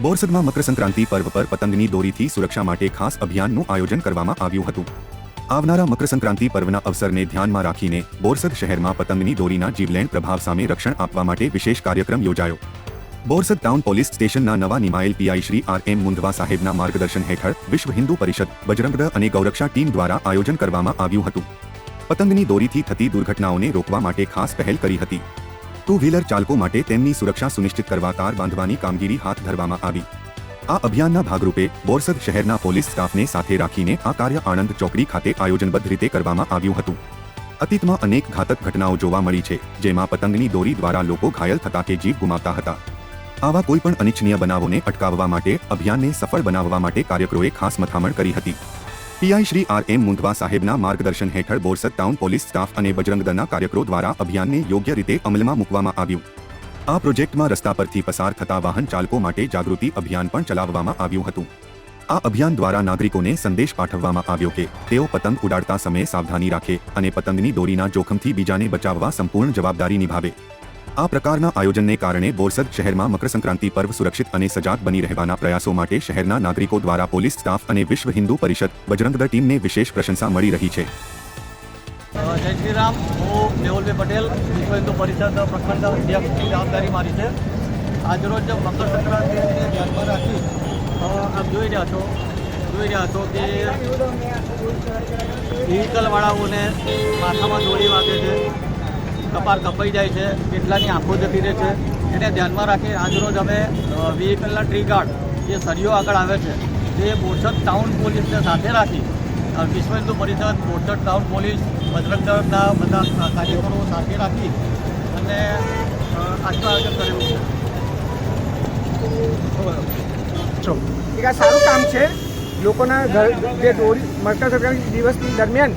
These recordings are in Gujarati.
બોરસદમાં મકર સંક્રાંતિ પર્વ પર પતંગની દોરીથી સુરક્ષા માટે ખાસ અભિયાનનું આયોજન કરવામાં આવ્યું હતું. આવનારા મકર સંક્રાંતિ પર્વના અવસરને ધ્યાનમાં રાખીને બોરસદ શહેરમાં પતંગની દોરીના જીવલેણ પ્રભાવ સામે રક્ષણ આપવા માટે વિશેષ કાર્યક્રમ યોજાયો. બોરસદ ટાઉન પોલીસ સ્ટેશનના નવા નિમાયેલ PI Shri R M Mundva સાહેબના માર્ગદર્શન હેઠળ વિશ્વ હિન્દુ પરિષદ, બજરંગદળ અને ગૌરક્ષા ટીમ દ્વારા આયોજન કરવામાં આવ્યું હતું. પતંગની દોરીથી થતી દુર્ઘટનાઓને રોકવા માટે ખાસ પહેલ કરી હતી. ટુ વ્હીલર ચાલકો માટે તેમની સુરક્ષા સુનિશ્ચિત કરવા તાર બાંધવાની કામગીરી હાથ ધરવામાં આવી. આ અભિયાનના ભાગરૂપે બોરસદ શહેરના પોલીસ સ્ટાફને સાથે રાખીને આ કાર્ય આણંદ ચોકડી ખાતે આયોજનબદ્ધ રીતે કરવામાં આવ્યું હતું. અતીતમાં અનેક ઘાતક ઘટનાઓ જોવા મળી છે, જેમાં પતંગની દોરી દ્વારા લોકો ઘાયલ થતા કે જીવ ગુમાવતા હતા. આવા કોઈપણ અનિચ્છનીય બનાવોને અટકાવવા માટે અભિયાનને સફળ બનાવવા માટે કાર્યકરોએ ખાસ મથામણ કરી હતી. PI Shri R M Mundva સાહેબના માર્ગદર્શન હેઠળ બોરસદ ટાઉન પોલીસ સ્ટાફ અને બજરંગ દળના કાર્યકરો દ્વારા અભિયાનને યોગ્ય રીતે અમલમાં મૂકવામાં આવ્યું. આ પ્રોજેક્ટમાં રસ્તા પરથી પસાર થતા વાહન ચાલકો માટે જાગૃતિ અભિયાન પણ ચલાવવામાં આવ્યું હતું. આ અભિયાન દ્વારા નાગરિકોને સંદેશ પાઠવવામાં આવ્યો કે તેઓ પતંગ ઉડાડતા સમયે સાવધાની રાખે અને પતંગની દોરીના જોખમથી બીજાને બચાવવા સંપૂર્ણ જવાબદારી નિભાવે. આ પ્રકારના આયોજનને કારણે બોરસદ શહેરમાં મકર સંક્રાંતિ પર્વ સુરક્ષિત અને સજાગ બની રહેવાના પ્રયાસો માટે શહેરના નાગરિકો દ્વારા પોલીસ સ્ટાફ અને વિશ્વ હિન્દુ પરિષદ બજરંગદળ ટીમને વિશેષ પ્રશંસા મળી રહી છે. જય શ્રી રામ. હું મેહુલભાઈ પટેલ વિશ્વ હિન્દુ પરિષદ પ્રખંડ અધ્યક્ષની જવાબદારી મારી છે. આજરોજ મકર સંક્રાંતિને ધ્યાનમાં રાખી આપ જોઈ રહ્યા છો જોઈ રહ્યા છો કે વ્હીકલવાળાઓને માથામાં દોડી વાગે છે. કપાળ કપાઈ જાય છે, કેટલાની આંખો જતી રહે છે. એને ધ્યાનમાં રાખી આજરોજ અમે વ્હીકલના ટ્રી ગાર્ડ જે સરિયો આગળ આવે છે, તે બોરસદ ટાઉન પોલીસને સાથે રાખી વિશ્વ હિન્દુ પરિષદ, બોરસદ ટાઉન પોલીસ બજરંગ દળના બધા કાર્યકરો સાથે રાખી અને આજનું આયોજન કરેલું છે. એક સારું કામ છે. લોકોના ઘર, જે દોરી મકર સંક્રાંતિ દિવસની દરમિયાન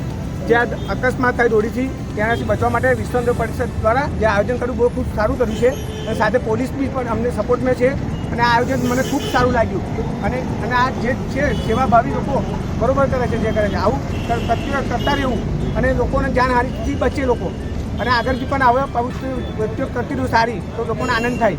જે અકસ્માત થાય દોડીથી તેનાથી બચવા માટે વિશ્વ પરિષદ દ્વારા જે આયોજન કર્યું, બહુ ખૂબ સારું કર્યું છે. અને સાથે પોલીસ બી પણ અમને સપોર્ટમાં છે. અને આ આયોજન મને ખૂબ સારું લાગ્યું. અને અને આ જે છે, સેવાભાવી લોકો બરોબર કરે છે, જે કરે છે. આવું કર- કરતા રહેવું અને લોકોને જાનહાનિથી બચે લોકો. અને આગળથી પણ આવા પ્રવૃત્તિ કરતી રહ્યું સારી, તો લોકોને આનંદ થાય.